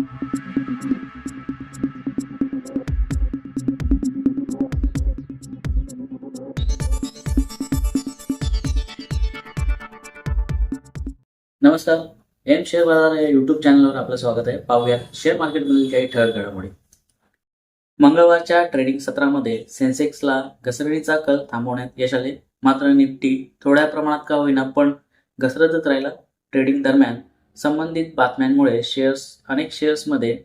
नमस्कार. M share बाजार या युट्यूब चॅनलवर आपलं स्वागत आहे. पाहूया शेअर मार्केटमधील काही ठळक घडामोडी. मंगळवारच्या ट्रेडिंग सत्रामध्ये सेन्सेक्सला घसरणीचा कल थांबवण्यात यश आले. मात्र निफ्टी थोड्या प्रमाणात का होईना पण घसरतच राहिला. ट्रेडिंग दरम्यान संबंधित बातम्यांमुळे शेअर्स अनेक शेअर्समध्ये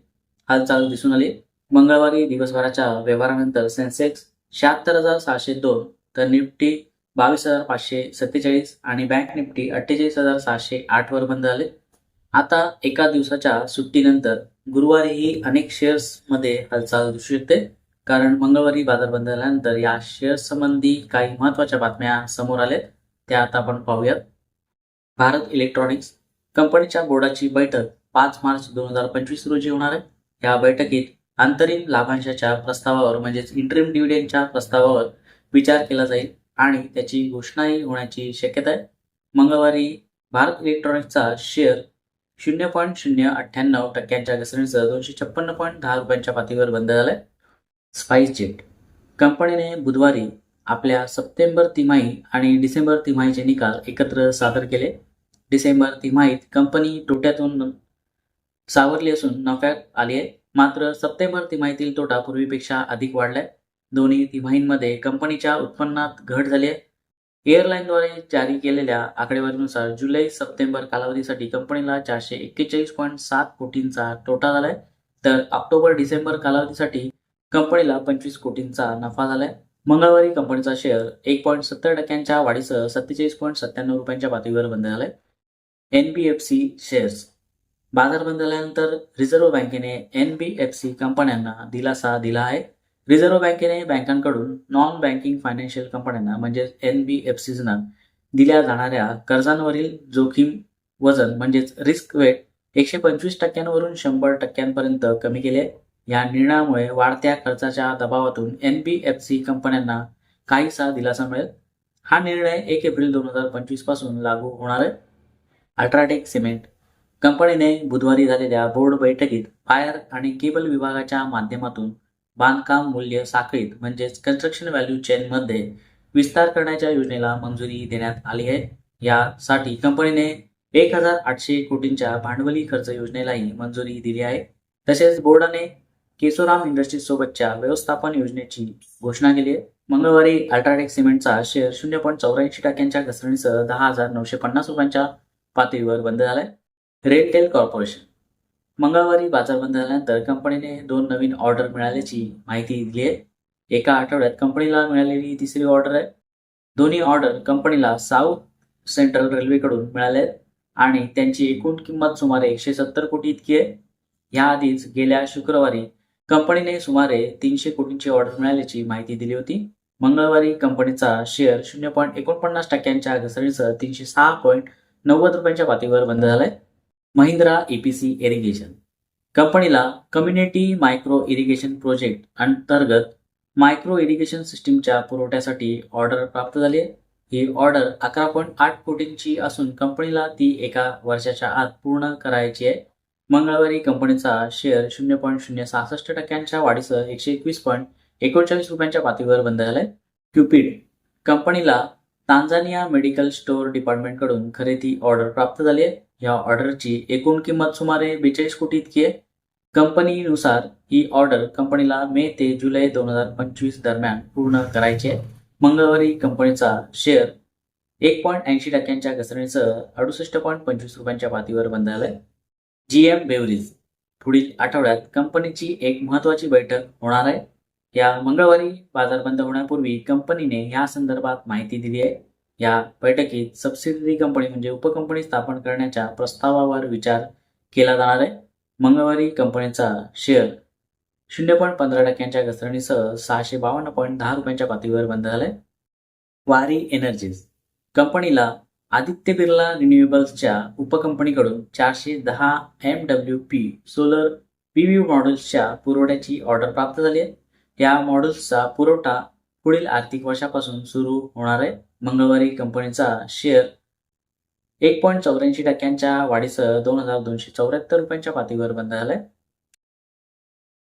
हालचाल दिसून आली. मंगळवारी दिवसभराच्या व्यवहारानंतर सेन्सेक्स शहात्तर हजार सहाशे दोन तर निफ्टी बावीस हजार पाचशे सत्तेचाळीस आणि बँक निफ्टी अठ्ठेचाळीस हजार सहाशे आठ वर बंद झाले. आता एका दिवसाच्या सुट्टीनंतर गुरुवारीही अनेक शेअर्समध्ये हालचाल दिसू शकते. कारण मंगळवारी बाजार बंद झाल्यानंतर या शेअर्स संबंधी काही महत्त्वाच्या बातम्या समोर आल्यात. त्या आता आपण पाहूयात. भारत इलेक्ट्रॉनिक्स कंपनीच्या बोर्डाची बैठक पाच मार्च दोन हजार पंचवीस रोजी होणार आहे. या बैठकीत अंतरिम लाभांशाच्या प्रस्तावावर म्हणजेच इंटरिम डिव्हिडंडच्या प्रस्तावावर विचार केला जाईल आणि त्याची घोषणाही होण्याची शक्यता आहे. मंगळवारी भारत इलेक्ट्रॉनिक्सचा शेअर शून्य पॉईंट शून्य अठ्ठ्याण्णव टक्क्यांच्या घसरणीसह दोनशे छप्पन्न पॉईंट दहा रुपयांच्या पातळीवर बंद झालाय. स्पाईसजेट कंपनीने बुधवारी आपल्या सप्टेंबर तिमाही आणि डिसेंबर तिमाहीचे निकाल एकत्र सादर केले. डिसेंबर तिमाहीत कंपनी तोट्यातून सावरली असून नफ्यात आली आहे. मात्र सप्टेंबर तिमाहीतील तोटा पूर्वीपेक्षा अधिक वाढलाय. दोन्ही तिमाहींमध्ये कंपनीच्या उत्पन्नात घट झाली आहे. एअरलाईनद्वारे जारी केलेल्या आकडेवारीनुसार जुलै सप्टेंबर कालावधीसाठी कंपनीला चारशे एक्केचाळीस पॉईंट सात कोटींचा तोटा झालाय. तर ऑक्टोबर डिसेंबर कालावधीसाठी कंपनीला पंचवीस कोटींचा नफा झालाय. मंगळवारी कंपनीचा शेअर एक पॉईंट सत्तर टक्क्यांच्या वाढीसह सत्तेचाळीस पॉईंट सत्त्याण्णव रुपयांच्या पातळीवर बंद झालाय. N B F C shares बाजार बंद झाल्यानंतर रिझर्व्ह बँकेने एन बी एफ सी कंपन्यांना दिलासा दिला आहे. रिझर्व्ह बँकेने बँकांकडून नॉन बँकिंग फायनान्शियल कंपन्यांना म्हणजेच एन बी एफ सीजना दिल्या जाणाऱ्या कर्जांवरील जोखीम वजन म्हणजेच रिस्क वेट एकशे पंचवीस टक्क्यांवरून शंभर टक्क्यांपर्यंत कमी केले या निर्णयामुळे वाढत्या खर्चाच्या दबावातून एन बी एफ सी कंपन्यांना काहीसा दिलासा मिळेल. हा निर्णय एक एप्रिल दोन हजार पंचवीसपासून लागू होणार आहे. UltraTech Cement. कंपनीने बुधवारी झालेल्या बोर्ड बैठकीत फायर आणि केबल विभागाच्या माध्यमातून बांधकाम मूल्य साखळीत म्हणजेच कन्स्ट्रक्शन व्हॅल्यू चेनमध्ये विस्तार करण्याच्या योजनेला मंजुरी देण्यात आली आहे. यासाठी कंपनीने एक हजार आठशे कोटींच्या भांडवली खर्च योजनेलाही मंजुरी दिली आहे. तसेच बोर्डाने केसोराम इंडस्ट्रीज सोबतच्या व्यवस्थापन योजनेची घोषणा केली आहे. मंगळवारी अल्ट्राटेक सिमेंटचा शेअर शून्य पॉईंट चौऱ्याऐंशी टक्क्यांच्या घसरणीसह दहा हजार नऊशे पन्नास रुपयांच्या पातळीवर बंद झालाय. RailTel Corporation. मंगळवारी बाजार बंद झाल्यानंतर कंपनीने दोन नवीन ऑर्डर मिळाल्याची माहिती दिली आहे. एका आठवड्यात कंपनीला मिळालेली ही तिसरी ऑर्डर आहे. दोन्ही ऑर्डर कंपनीला साऊथ सेंट्रल रेल्वेकडून मिळाल्या आहेत आणि त्यांची एकूण किंमत सुमारे एकशे सत्तर कोटी इतकी आहे. याआधीच गेल्या शुक्रवारी कंपनीने सुमारे तीनशे कोटींची ऑर्डर मिळाल्याची माहिती दिली होती. मंगळवारी कंपनीचा शेअर शून्य पॉईंट एकोणपन्नास टक्क्यांच्या घसरणीसह तीनशे सहा पॉईंट नव्वद रुपयांच्या पातळीवर बंद झालाय. महिंद्रा ईपीसी इरिगेशन कंपनीला कम्युनिटी मायक्रो इरिगेशन प्रोजेक्ट अंतर्गत मायक्रो इरिगेशन सिस्टीमच्या पुरवठ्यासाठी ऑर्डर प्राप्त झाली आहे. ही ऑर्डर अकरा पॉईंट आठ कोटींची असून कंपनीला ती एका वर्षाच्या आत पूर्ण करायची आहे. मंगळवारी कंपनीचा शेअर शून्य पॉईंट शून्य सहासष्ट टक्क्यांच्या वाढीसह एकशे एकवीस पॉईंट एकोणचाळीस रुपयांच्या पातळीवर बंद झालाय. क्युपिड कंपनीला तांझानिया मेडिकल स्टोअर डिपार्टमेंटकडून खरेदी ऑर्डर प्राप्त झाली आहे. या ऑर्डरची एकूण किंमत सुमारे बेचाळीस कोटी इतकी आहे. कंपनीनुसार ही ऑर्डर कंपनीला मे ते जुलै दोन हजार पंचवीस दरम्यान पूर्ण करायची आहे. मंगळवारी कंपनीचा शेअर एक पॉईंट ऐंशी टक्क्यांच्या घसरणीसह अडुसष्ट पॉईंट पंचवीस रुपयांच्या पातळीवर बंद झालाय. जी एम बेवरीज पुढील आठवड्यात कंपनीची एक महत्वाची बैठक होणार आहे. या मंगळवारी बाजार बंद होण्यापूर्वी कंपनीने या संदर्भात माहिती दिली आहे. या बैठकीत सबसिडरी कंपनी म्हणजे उपकंपनी स्थापन करण्याच्या प्रस्तावावर विचार केला जाणार आहे. मंगळवारी कंपनीचा शेअर शून्य पॉईंट पंधरा टक्क्यांच्या घसरणीसह सहाशे बावन्न पॉईंट दहा रुपयांच्या पातळीवर बंद झालाय. वारी एनर्जीज कंपनीला आदित्य बिर्ला रिन्युएबल्सच्या उपकंपनीकडून चारशे दहा M W P solar P V मॉडेल्सच्या पुरवठ्याची ऑर्डर प्राप्त झाली आहे. या मॉडेल्सचा पुरवठा पुढील आर्थिक वर्षापासून सुरू होणार आहे. मंगळवारी कंपनीचा शेअर एक पॉईंट चौऱ्याऐंशी टक्क्यांच्या वाढीसह दोन हजार दोनशे चौऱ्याहत्तर रुपयांच्या पातळीवर बंद झालाय.